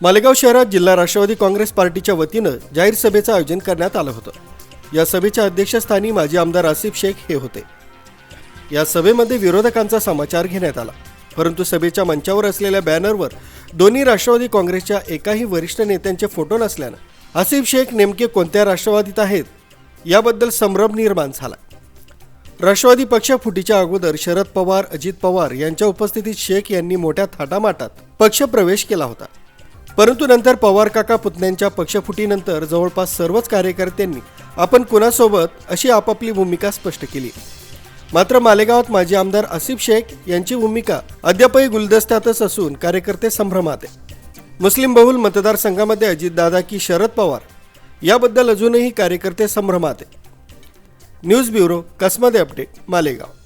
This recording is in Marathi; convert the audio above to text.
मालेगाव शहरात जिल्हा राष्ट्रवादी काँग्रेस पार्टीच्या वतीनं जाहीर सभेचं आयोजन करण्यात आलं होतं. या सभेच्या अध्यक्षस्थानी माजी आमदार आसिफ शेख हे होते. या सभेमध्ये विरोधकांचा समाचार घेण्यात आला. परंतु सभेच्या मंचावर असलेल्या बॅनरवर दोन्ही राष्ट्रवादी काँग्रेसच्या एकाही वरिष्ठ नेत्यांचे फोटो नसल्यानं आसिफ शेख नेमके कोणत्या राष्ट्रवादीत आहेत याबद्दल संभ्रम निर्माण झाला. राष्ट्रवादी पक्ष फुटीच्या अगोदर शरद पवार अजित पवार यांच्या उपस्थितीत शेख यांनी मोठ्या थाटामाटात पक्षप्रवेश केला होता. परंतु नंतर पवार काका पुतण्यांच्या पक्षफुटीनंतर जवळपास सर्वच कार्यकर्त्यांनी आपण कुणासोबत अशी आपापली भूमिका स्पष्ट केली. मात्र मालेगावात माजी आमदार आसिफ शेख यांची भूमिका अद्यापही गुलदस्त्यातच असून कार्यकर्ते संभ्रमात आहे मुस्लिम बहुल मतदारसंघामध्ये अजितदादा की शरद पवार याबद्दल अजूनही कार्यकर्ते संभ्रमात आहे न्यूज ब्युरो कसमध्ये अपडेट मालेगाव.